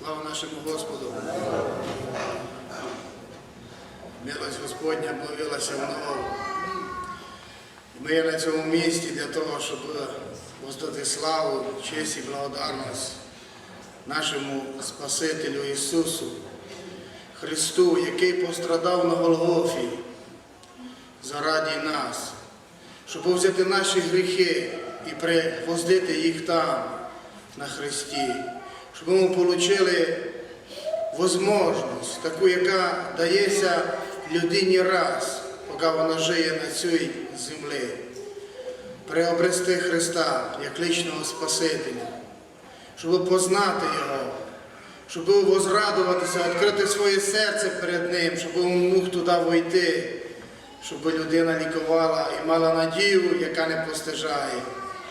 Слава нашому Господу. Милость Господня обновилася вновь. Ми є на цьому місці для того, щоб воздати славу, честь і благодарність нашому Спасителю Ісусу, Христу, який пострадав на Голгофі заради нас, щоб взяти наші гріхи і привоздити їх там, на Христі, щоб ми отримали можливість, таку, яка дається людині раз, поки вона жиє на цій землі, приобрести Христа як личного Спасителя, щоб познати Його, щоб возрадуватися, відкрити своє серце перед Ним, щоб він мог туди войти, щоб людина лікувала і мала надію, яка не постижає.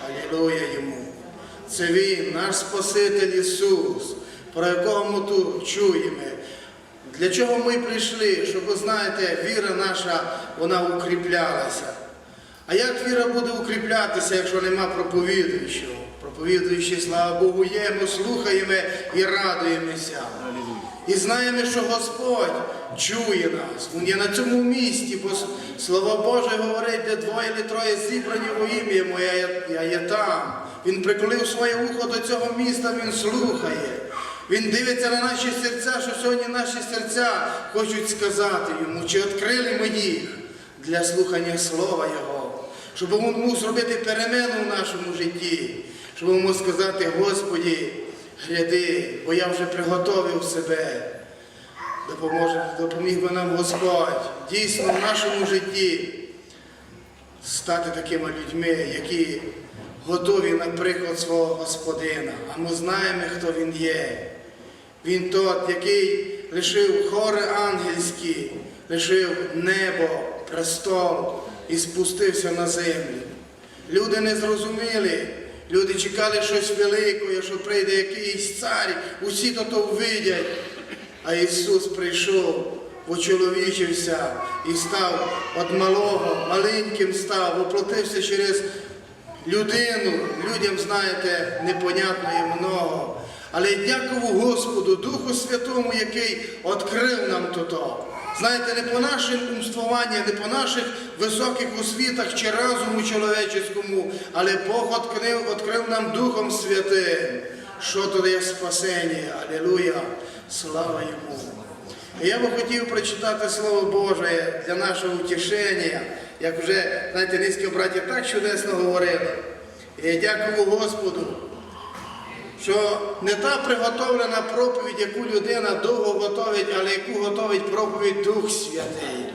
Алілуя йому. Це Він, наш Спаситель Ісус, про якого ми тут чуємо. Для чого ми прийшли? Щоб, ви знаєте, віра наша, вона укріплялася. А як віра буде укріплятися, якщо нема проповідуючого? Проповідуючи, слава Богу, є, ми слухаємо і радуємося. І знаємо, що Господь чує нас. Він є на цьому місці, бо Слово Боже говорить, де двоє чи троє зібрані во ім'я моє, я, я є там. Він приколив своє ухо до цього міста, він слухає. Він дивиться на наші серця, що сьогодні наші серця хочуть сказати йому, чи відкрили ми їх для слухання Слова Його, щоб він мог зробити перемену в нашому житті, щоб він мог сказати, Господі, гляди, бо я вже приготовив себе. Допоможе, допоміг би нам Господь дійсно в нашому житті стати такими людьми, які готові на приклад свого Господина. А ми знаємо, хто Він є. Він тот, який лишив хори ангельські, лишив небо, престол і спустився на землю. Люди не зрозуміли, люди чекали щось великого, що прийде якийсь цар, усі то то увидять. А Ісус прийшов, очоловічився і став від малого, маленьким став, воплотився через людину. Людям, знаєте, непонятно і много. Але дякую Господу, Духу Святому, який відкрив нам то. Знаєте, не по нашим умствуванням, не по наших високих освітах чи разуму чоловіческому, але Бог відкрив, відкрив нам Духом Святим, що то є спасення. Алілуя! Слава Йому! І я би хотів прочитати Слово Боже для нашого утішення, як вже, знаєте, низькі браті так чудесно говорили. І я дякую Господу що не та приготовлена проповідь, яку людина довго готовить, але яку готовить проповідь Дух Святий.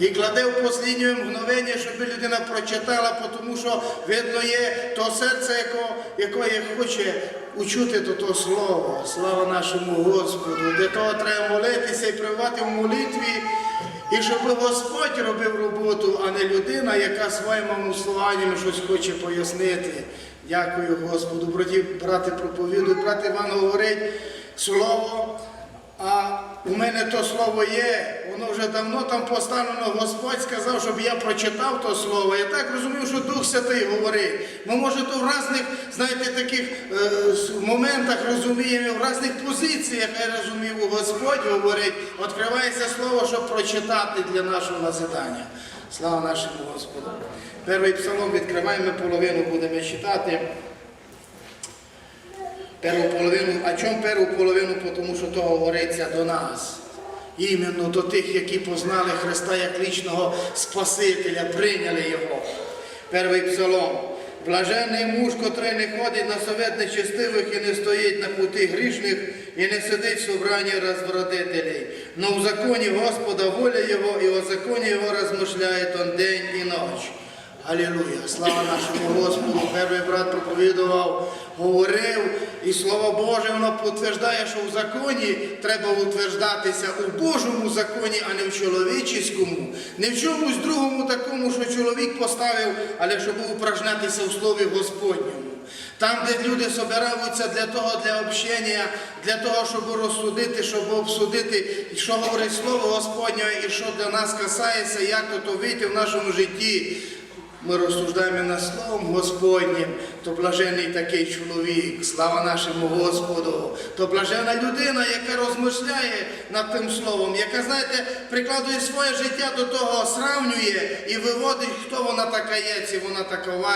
І кладе в посліднє мгновення, щоб людина прочитала, тому що видно є то серце, яко, хоче учути то, то слово. Слава нашому Господу. Для того треба молитися і привати в молитві. І щоб Господь робив роботу, а не людина, яка своїм слованням щось хоче пояснити. Дякую Господу. Браті, брати проповідують, брат Іван говорить слово, а у мене то слово є, воно вже давно там поставлено. Господь сказав, щоб я прочитав то слово. Я так розумів, що Дух Святий говорить. Ми, може, то в різних, знаєте, таких е, моментах розуміємо, в різних позиціях, я розумів, Господь говорить, відкривається слово, щоб прочитати для нашого назидання. Слава нашому Господу. Перший псалом відкриваємо половину, будемо читати. Перву половину, а чому перву половину? Тому що то говориться до нас. Іменно до тих, які познали Христа як лічного Спасителя, прийняли Його. Перший псалом. Блаженний муж, котрий не ходить на совет нечестивих і не стоїть на путі грішних, і не сидить в собранні розвратителей. Но в законі Господа воля Його, і о законі Його розмишляє он день і ніч. Алілуя! Слава нашому Господу! Перший брат проповідував, говорив, і Слово Боже, воно підтверджує, що в законі треба утверждатися у Божому законі, а не в чоловічському, не в чомусь другому такому, що чоловік поставив, але щоб упражнятися в Слові Господньому. Там, де люди збираються для того, для общення, для того, щоб розсудити, щоб обсудити, що говорить Слово Господнє і що для нас касається, як то, то вийти в нашому житті. Ми розсуждаємо над Словом Господнім, то блажений такий чоловік, слава нашому Господу, то блажена людина, яка розмишляє над тим словом, яка, знаєте, прикладує своє життя до того, сравнює і виводить, хто вона така є, чи вона такова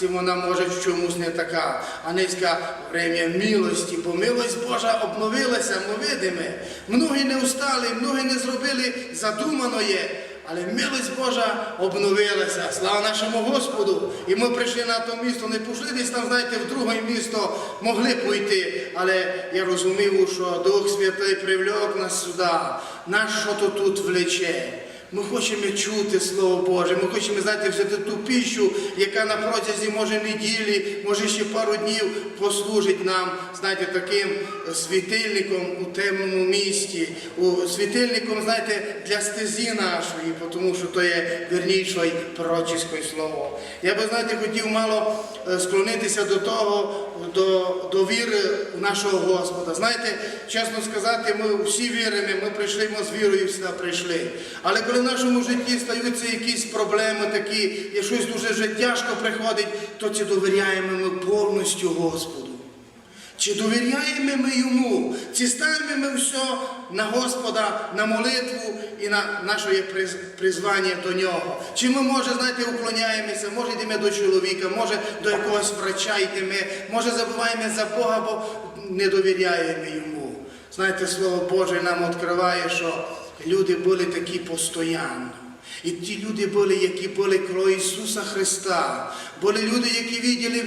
чи вона може в чомусь не така. А низька время милості, бо милость Божа обновилася, ми видимо. Многі не устали, многі не зробили задуманоє. Але милость Божа обновилася. Слава нашому Господу. І ми прийшли на то місто, не пішли десь там, знаєте, в друге місто могли пойти. Але я розумів, що Дух Святий привлек нас сюди. Нас що то тут влече. Ми хочемо чути Слово Боже, ми хочемо, знаєте, взяти ту піщу, яка на протязі, може, неділі, може ще пару днів послужить нам, знаєте, таким світильником у темному місті, у світильником, знаєте, для стезі нашої, тому що то є вірніше пророчиське слово. Я би, знаєте, хотів мало е, склонитися до того, до, до віри в нашого Господа. Знаєте, чесно сказати, ми всі віримо, ми прийшли, ми з вірою сюди прийшли. Але коли в нашому житті стаються якісь проблеми такі, і щось дуже тяжко приходить, то ці довіряємо ми повністю Господу? Чи довіряємо ми йому? Чи ставимо ми все на Господа, на молитву і на наше призвання до нього? Чи ми, може, знаєте, уклоняємося, може йдемо до чоловіка, може до якогось врача йдемо, може забуваємо за Бога, бо не довіряємо йому. Знаєте, Слово Боже нам відкриває, що люди були такі постійно. І ті люди були, які були кров Ісуса Христа. Були люди, які виділи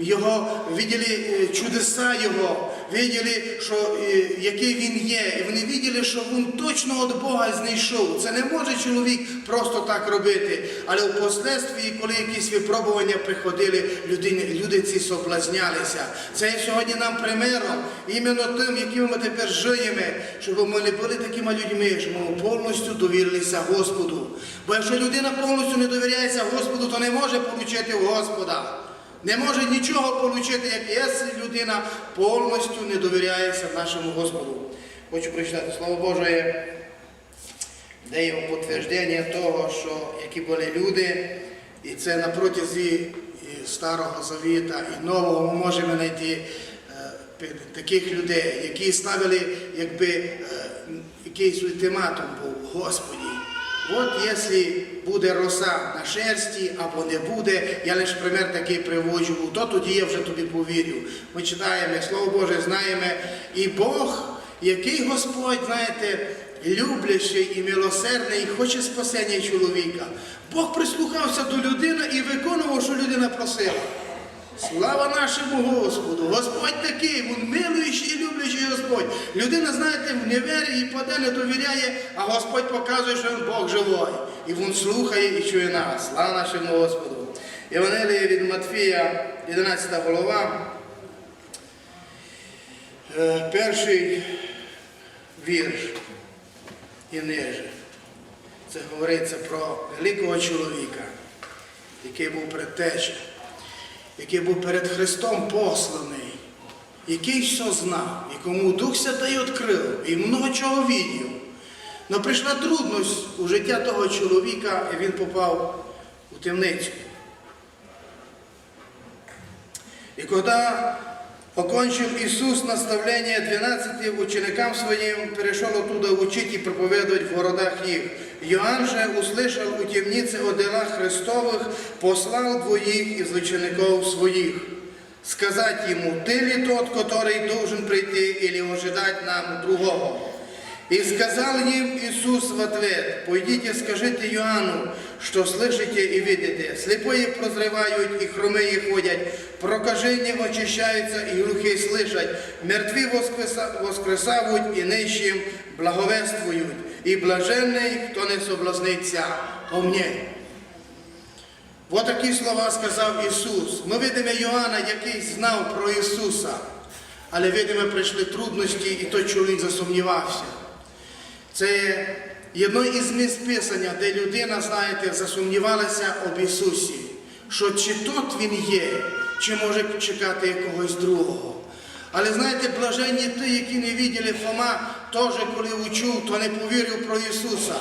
його, виділи е, чудеса Його, виділи, що, е, який Він є. І вони виділи, що Він точно від Бога знайшов. Це не може чоловік просто так робити. Але в последстві, коли якісь випробування приходили, люди, люди ці соблазнялися. Це сьогодні нам примером, іменно тим, яким ми тепер живемо, щоб ми не були такими людьми, щоб ми повністю довірилися Господу. Бо якщо людина повністю не довіряється Господу, то не може отримати в Господа. Не може нічого отримати, як якщо людина повністю не довіряється нашому Господу. Хочу прочитати Слово Боже, де підтвердження того, що які були люди, і це на протязі Старого Завіта і Нового ми можемо знайти е, таких людей, які ставили якби е, якийсь ультиматум був, Господі. От якщо буде роса на шерсті або не буде, я лише пример такий приводжу, то тоді я вже тобі повірю. Ми читаємо, Слово Боже, знаємо, і Бог, який Господь, знаєте, люблячий і милосердний, хоче спасення чоловіка. Бог прислухався до людини і виконував, що людина просила. Слава нашому Господу! Господь такий, він милуючий і люблячий Господь. Людина, знаєте, в невері і паде, не довіряє, а Господь показує, що він Бог живий. І він слухає і чує нас. Слава нашому Господу. Євангеліє від Матфія, 11 голова. Е, Перший вірш і ниже. Це говориться про великого чоловіка, який був предтеча який був перед Христом посланий, який все знав, якому Дух Святий відкрив і много чого відів. Но прийшла трудність у життя того чоловіка, і він попав у темницю. І когда окончил Иисус наставление 12 ученикам своим, перешел оттуда учить и проповедовать в городах их. Иоанн же услышал у темницы о делах Христовых, послал двоих из учеников своих. Сказать ему, ты ли тот, который должен прийти или ожидать нам другого? И сказал им Иисус в ответ, «Пойдите, скажите Иоанну, что слышите и видите. Слепые прозревают, и хромые ходят, прокажения очищаются, и глухие слышат, мертві воскреса- воскресавуть, і нищим благовествують, і блаженний, хто не соблазниться по мне». Ось такі слова сказав Ісус. Ми видимо Йоанна, який знав про Ісуса, але видимо прийшли трудності, і той чоловік засумнівався. Це єдно із місць Писання, де людина, знаєте, засумнівалася об Ісусі, що чи тот Він є, чи може чекати якогось другого. Але знаєте, блаженні ті, які не виділи Фома, теж коли учув, то не повірив про Ісуса.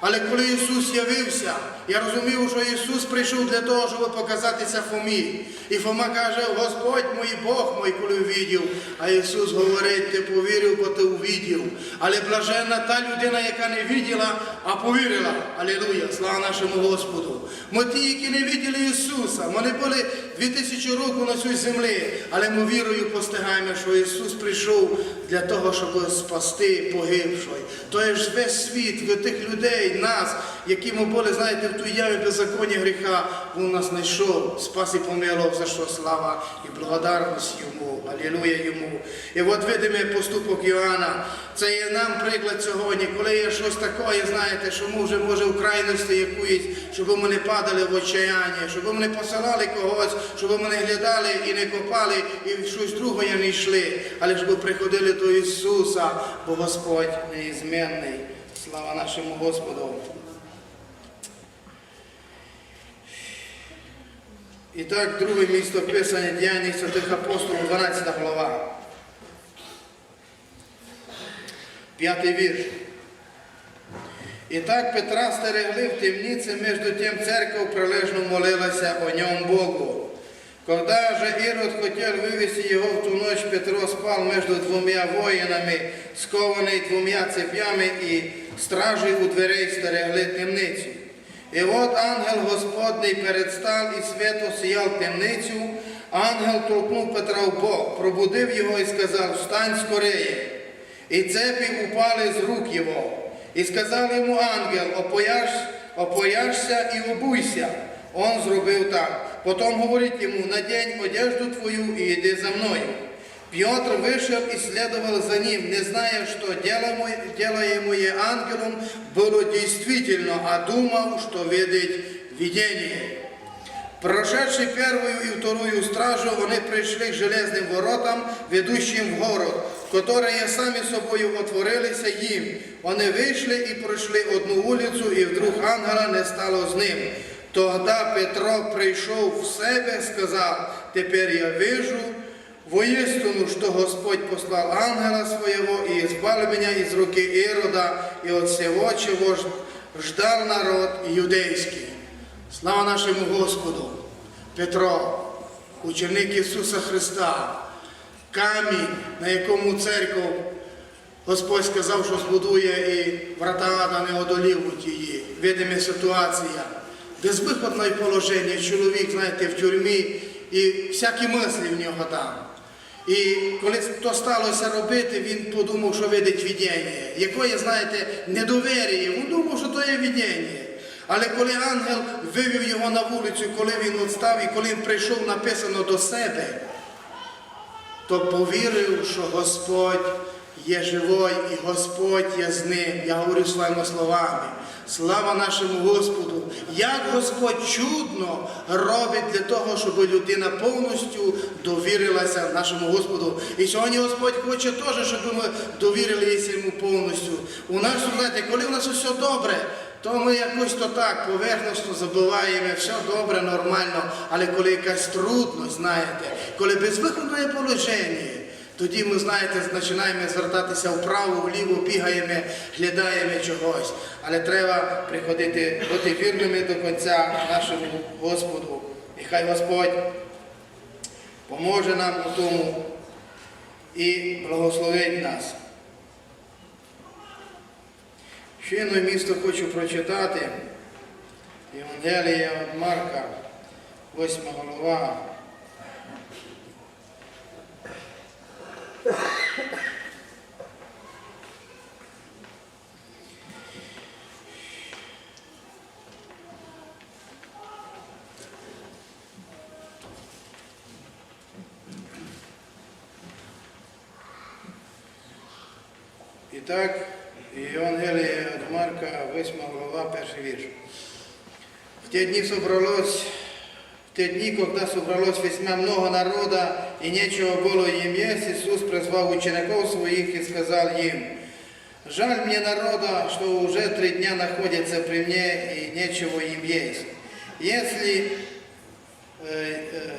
Але коли Ісус явився, я розумів, що Ісус прийшов для того, щоб показатися Фомі. І Фома каже, Господь мій Бог мій, коли увидів. А Ісус говорить, ти повірив, бо ти увидів. Але блаженна та людина, яка не виділа, а повірила. Алілуя, слава нашому Господу. Ми ті, які не виділи Ісуса, ми не були 2000 років на цій землі, але ми вірою постигаємо, що Ісус прийшов для того, щоб спасти погибшої. То є ж весь світ, від тих людей, нас, які ми були, знаєте, в ту ямі беззаконня гріха, Він нас знайшов, спас і помилував, за що слава і благодарність Йому. Алілуя Йому. І от видимо поступок Іоанна. Це є нам приклад сьогодні, коли є щось таке, знаєте, що ми вже може в крайності якоїсь, щоб ми не падали в отчаяння, щоб ми не посилали когось, щоб ми не глядали і не копали, і щось друге не йшли, але щоб приходили до Ісуса, бо Господь неізмінний. Слава нашому Господу. І так, друге місто Писання діяння святих апостолів, 12 глава. П'ятий вірш. І так Петра стерегли в темнице, между тем церковь прилежно молилася о нем Богу. Когда же Ирод хотел вывести его в ту ночь, Петро спал между двумя воинами, скованный двумя цепями, и стражи у дверей стерегли темницю. І от ангел Господній передстав і свято сіяв темницю, ангел толкнув Петра в бок, пробудив його і сказав, встань скорее. І цепи упали з рук його. І сказав йому ангел, опояж, опояжся і обуйся. Он зробив так. Потім говорить йому, надень одежду твою і йди за мною. Петр вышел и следовал за ним, не зная, что делаемое ангелом было действительно, а думал, что видит видение. Прошедши первую и вторую стражу, они пришли к железным воротам, ведущим в город, которые сами собою отворилися їм. Вони вийшли і пройшли одну вулицю, і вдруг ангела не стало з ним. Тогда Петро прийшов в себе, сказав, тепер я вижу, воістину, що Господь послав ангела своего и избавил меня из руки Ирода, и от всего, чего ж- ждал народ иудейский. Слава нашому Господу! Петро, ученик Ісуса Христа, камінь, на якому церков Господь сказав, що збудує і врата ада не одолівуть її. Видиме ситуація. Безвиходне положення, чоловік, знаєте, в тюрмі і всякі мислі в нього там. І коли то сталося робити, він подумав, що видить відєння, якої, знаєте, недовір'я. Він думав, що то є відєння. Але коли ангел вивів його на вулицю, коли він відстав і коли він прийшов написано до себе, то повірив, що Господь є живой і Господь є з ним. Я говорю своїми словами. Слава нашому Господу! Як Господь чудно робить для того, щоб людина повністю довірилася нашому Господу. І сьогодні Господь хоче теж, щоб ми довірилися йому повністю. У нас, знаєте, коли у нас все добре, то ми якось то так поверхностно забуваємо, все добре, нормально, але коли якась трудність, знаєте, коли безвиходне положення, тоді ми, знаєте, починаємо звертатися вправо, вліво, бігаємо, глядаємо чогось. Але треба приходити бути вірними до кінця нашому Господу. І хай Господь поможе нам у тому і благословить нас. Ще одне місто хочу прочитати. Євангелія Марка, 8 голова. І так, Євангелія від Марка, 8 глава, перший вірш. В те дни собралось, те дни, когда собралось весьма много народа, и нечего было им есть, Иисус призвал учеников своих и сказал им, «Жаль мне народа, что уже три дня находятся при мне, и нечего им есть. Если э, э,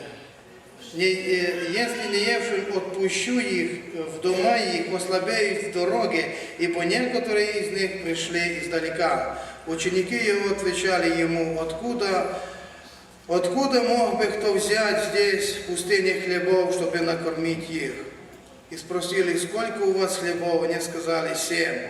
не, э, если не евшим отпущу их в дома их, ослабеют в дороге, ибо некоторые из них пришли издалека. Ученики его отвечали ему, откуда, откуда мог бы кто взять здесь в пустыне хлебов, чтобы накормить их? И спросили, сколько у вас хлебов? Они сказали, семь.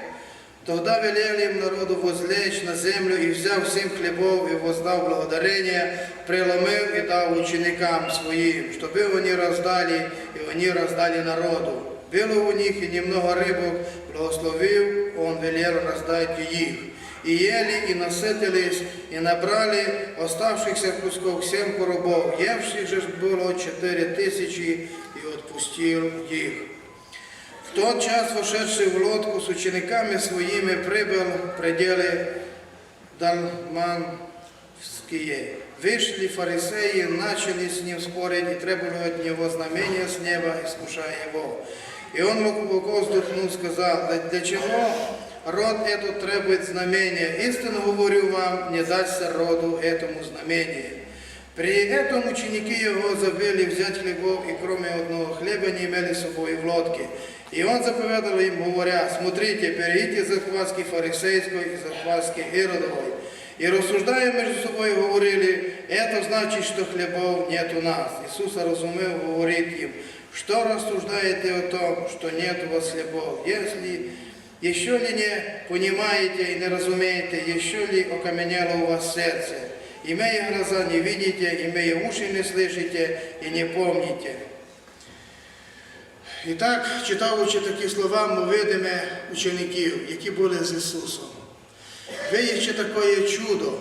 Тогда велели им народу возлечь на землю и, взяв семь хлебов и воздав благодарение, преломив и дал ученикам своим, чтобы они раздали, и они раздали народу. Было у них и немного рыбок, благословив, он велел раздать их. И ели, и насытились, и набрали оставшихся кусков семь коробов. Евших же было четыре тысячи, и отпустил их. В тот час, вошедший в лодку с учениками своими, прибыл в пределы Далманские. Вышли фарисеи, начали с ним спорить и требовали от него знамения с неба, искушая его. И он глубоко вздохнул, сказал, «Да для чего род этот требует знамения? Истинно говорю вам, не дастся роду этому знамение. При этом ученики его забыли взять хлебов, и кроме одного хлеба не имели с собой в лодке. И он заповедал им, говоря, смотрите, перейдите захватки фарисейской и захватки Иродовой. И рассуждая между собой, говорили, это значит, что хлебов нет у нас. Иисус разумел, говорит им, что рассуждаете о том, что нет у вас хлебов? Если еще ли не понимаете и не разумеете, еще ли окаменело у вас сердце? Имея глаза не видите, имея уши не слышите і не помните. І так, читаючи такі слова, ми видимо учеників, які були з Ісусом. Видячи таке чудо,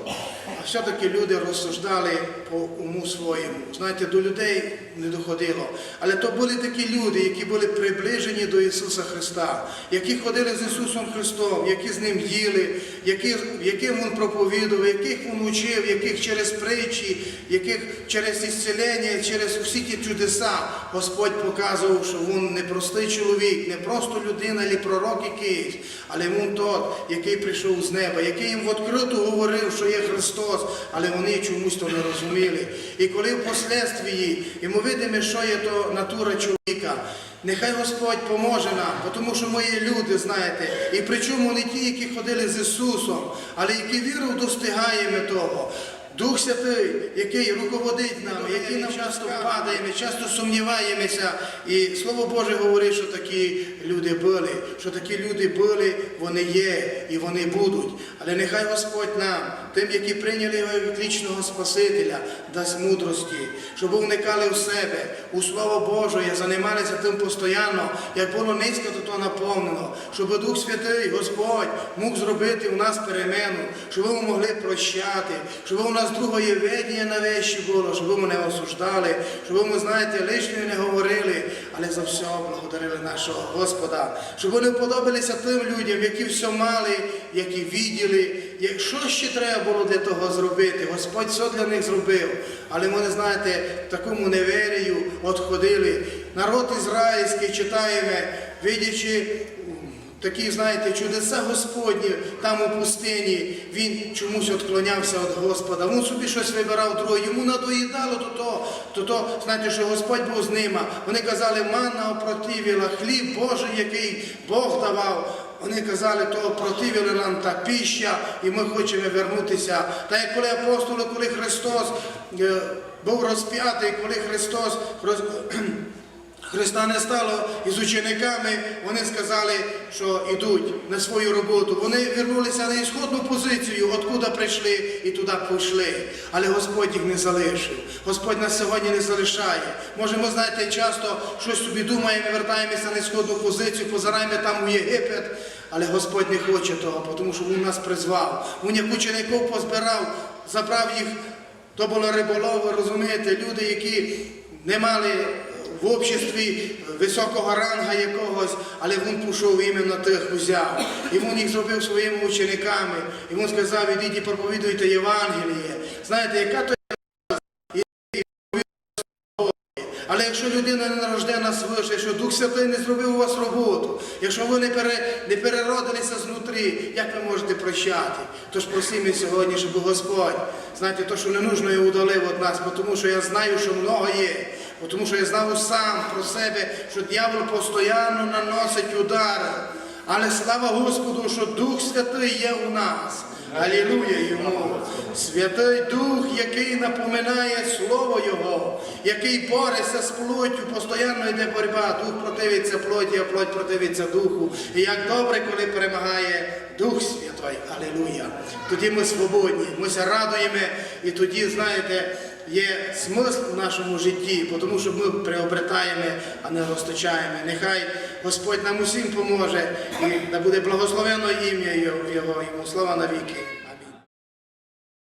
а все-таки люди розсуждали по уму своєму. Знаєте, до людей не доходило. Але то були такі люди, які були приближені до Ісуса Христа, які ходили з Ісусом Христом, які з Ним їли, які, яким Він проповідував, яких Він учив, яких через притчі, яких через ісцілення, через всі ті чудеса Господь показував, що Він не простий чоловік, не просто людина, або пророк якийсь, але Він тот, який прийшов з неба, який їм відкрито говорив, що є Христос, але вони чомусь то не розуміли. І коли впоследствії йому видимо, що є то натура чоловіка, нехай Господь поможе нам, тому що ми є люди, знаєте, і причому не ті, які ходили з Ісусом, але які віру достигаємо того. Дух Святий, який руководить нами, який нам часто падає, ми часто сумніваємося. І Слово Боже говорить, що такі люди були, що такі люди були, вони є і вони будуть. Але нехай Господь нам, тим, які прийняли його як вічного Спасителя, дасть мудрості, щоб уникали в себе, у Слово Боже, займалися тим постійно, як було низько, то то наповнено, щоб Дух Святий, Господь, мог зробити у нас перемену, щоб ми могли прощати, щоб у нас другої ведення на вещі було, щоб ми не осуждали, щоб ми, знаєте, лишнього не говорили, але за все благодарили нашого Господа, щоб вони подобалися тим людям, які все мали, які відділи, що ще треба було для того зробити. Господь все для них зробив. Але вони, знаєте, такому неверію відходили. Народ ізраїльський читаємо, видячи Такі, знаєте, чудеса Господні там у пустині, він чомусь відклонявся від Господа. Він собі щось вибирав друге, йому надоїдало то то, то то, знаєте, що Господь був з ними. Вони казали, манна опротивіла, хліб Божий, який Бог давав. Вони казали, то противила нам та піща, і ми хочемо вернутися. Та як коли апостоли, коли Христос е, був розп'ятий, коли Христос роз... Христа не стало із учениками, вони сказали, що йдуть на свою роботу. Вони вернулися на ісходну позицію, откуда прийшли і туди пішли. Але Господь їх не залишив. Господь нас сьогодні не залишає. Може, ми знаєте, часто щось собі думаємо, вертаємося на ісходну позицію, позираємо там у Єгипет. Але Господь не хоче того, тому що Він нас призвав. Він як учеників позбирав, забрав їх. То були риболови, розумієте, люди, які не мали в обществі високого ранга якогось, але він пішов іменно тих взяв. І він їх зробив своїми учениками. І він сказав, ідіть і проповідуйте Євангеліє. Знаєте, яка то але якщо людина не народжена свише, якщо Дух Святий не зробив у вас роботу, якщо ви не, пере, не переродилися знутрі, як ви можете прощати? Тож просимо сьогодні, щоб Господь, знаєте, то, що не нужно, я удалив від нас, тому що я знаю, що много є. Тому що я знав сам про себе, що дьявол постійно наносить удари. Але слава Господу, що Дух Святий є у нас. Алілуя йому. Святий Дух, який напоминає Слово Його, який бореться з плоттю, постійно йде боротьба. Дух противиться плоті, а плоть противиться духу. І як добре, коли перемагає Дух Святой. Алілуя. Тоді ми свободні, ми радуємо, і тоді, знаєте, є смисл в нашому житті, тому що ми приобретаємо, а не розточаємо. Нехай Господь нам усім поможе і буде благословено ім'я Його, Йому слава навіки.